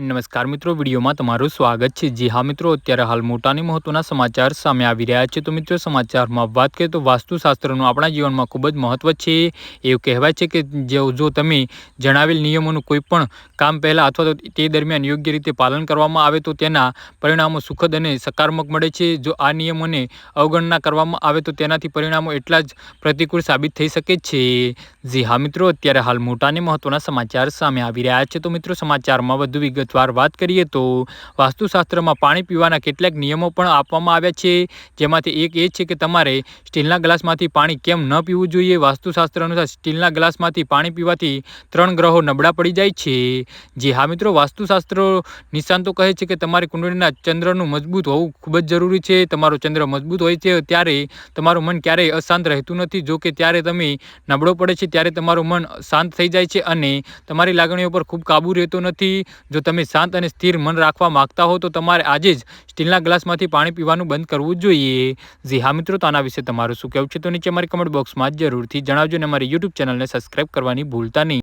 નમસ્કાર મિત્રો, વિડીયોમાં તમારું સ્વાગત છે. જી હા મિત્રો, અત્યારે હાલ મોટાની મહત્વના સમાચાર સામે આવી રહ્યા છે. તો મિત્રો, સમાચારમાં વાત કરીએ તો વાસ્તુશાસ્ત્રનું આપણા જીવનમાં ખૂબ જ મહત્વ છે. એવું કહેવાય છે કે જો તમે જણાવેલ નિયમોનું કોઈ પણ કામ પહેલાં અથવા તો તે દરમિયાન યોગ્ય રીતે પાલન કરવામાં આવે તો તેના પરિણામો સુખદ અને સકારાત્મક મળે છે. જો આ નિયમોને અવગણના કરવામાં આવે તો તેનાથી પરિણામો એટલા જ પ્રતિકૂળ સાબિત થઈ શકે છે. જી હા મિત્રો, અત્યારે હાલ મોટાને મહત્વના સમાચાર સામે આવી રહ્યા છે. તો મિત્રો, સમાચારમાં વધુ વિગતવાર વાત કરીએ તો વાસ્તુશાસ્ત્રમાં પાણી પીવાના કેટલાક નિયમો પણ આપવામાં આવ્યા છે. જેમાંથી એક એ છે કે તમારે સ્ટીલના ગ્લાસમાંથી પાણી કેમ ન પીવું જોઈએ. વાસ્તુશાસ્ત્ર અનુસાર સ્ટીલના ગ્લાસમાંથી પાણી પીવાથી ત્રણ ગ્રહો નબળા પડી જાય છે. જે હા મિત્રો, વાસ્તુશાસ્ત્ર નિષ્ણાંતો કહે છે કે તમારી કુંડળીના ચંદ્રનું મજબૂત હોવું ખૂબ જ જરૂરી છે. તમારો ચંદ્ર મજબૂત હોય છે ત્યારે તમારું મન ક્યારેય અશાંત રહેતું નથી. જો કે ત્યારે તમે નબળો પડે છે ત્યારે તમારું મન શાંત થઈ જાય છે અને તમારી લાગણીઓ પર ખૂબ કાબુ રહેતો નથી. જો તમે શાંત અને સ્થિર મન રાખવા માગતા હો તો તમારે આજે જ સ્ટીલના ગ્લાસમાંથી પાણી પીવાનું બંધ કરવું જોઈએ. જી હા મિત્રો, તો આના વિશે તમારું શું કહેવું છે? તો નીચે મારી કમેન્ટ બોક્સમાં જરૂરથી જણાવજો અને અમારી યુટ્યુબ ચેનલને સબસ્ક્રાઈબ કરવાની ભૂલતા નહીં.